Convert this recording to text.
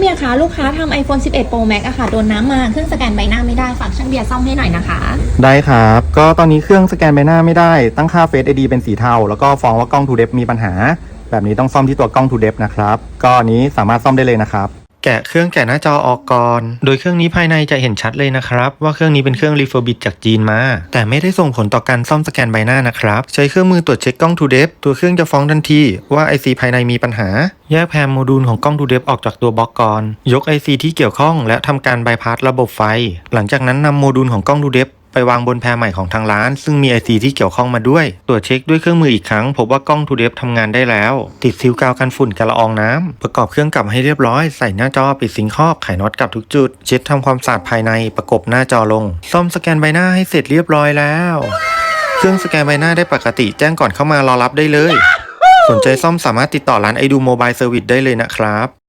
เบียร์คะลูกค้าทำ iPhone 11 Pro Max อะค่ะโดนน้ำมาเครื่องสแกนใบหน้าไม่ได้ฝากช่างเบียร์ซ่อมให้หน่อยนะคะ ได้ครับ ก็ตอนนี้เครื่องสแกนใบหน้าไม่ได้ ตั้งค่า Face ID เป็นสีเทา แล้วก็ฟ้องว่ากล้องทูเดฟมีปัญหา แบบนี้ต้องซ่อมที่ตัวกล้องทูเดฟนะครับ ก็อันนี้สามารถซ่อมได้เลยนะครับ แกะเครื่องแกะหน้าจอออกก่อน โดยเครื่องนี้ภายในจะเห็นชัดเลยนะครับ ว่าเครื่องนี้เป็นเครื่องรีเฟอร์บิดจากจีนมา แต่ไม่ได้ส่งผลต่อการซ่อมสแกนใบหน้านะครับ ใช้เครื่องมือตรวจเช็คกล้อง True Depth ตัวเครื่องจะฟ้องทันทีว่า IC ภายในมีปัญหา แยกแพมโมดูลของกล้อง True Depth ออกจากตัวบล็อกก่อน ยก IC ที่เกี่ยวข้องและทำการบายพาสระบบไฟ หลังจากนั้นนำโมดูลของกล้อง True Depth ไปวางบนแพรใหม่ของทางร้าน ซึ่งมี IC ที่เกี่ยวข้องมาด้วย ตรวจเช็คด้วยเครื่องมืออีกครั้ง พบว่ากล้อง True Depth ทำงานได้แล้ว ติดซีลกาวกันฝุ่นกันละอองน้ำ ประกอบเครื่องกลับให้เรียบร้อย ใส่หน้าจอปิดซิงคอบไขน็อตกลับทุกจุด เช็ดทำความสะอาดภายในประกบหน้าจอลง ซ่อมสแกนใบหน้าให้เสร็จเรียบร้อยแล้ว เครื่องสแกนใบหน้าได้ปกติแจ้งก่อนเข้ามารอรับได้เลย สนใจซ่อมสามารถติดต่อร้านไอดูโมบายเซอร์วิสได้เลยนะครับ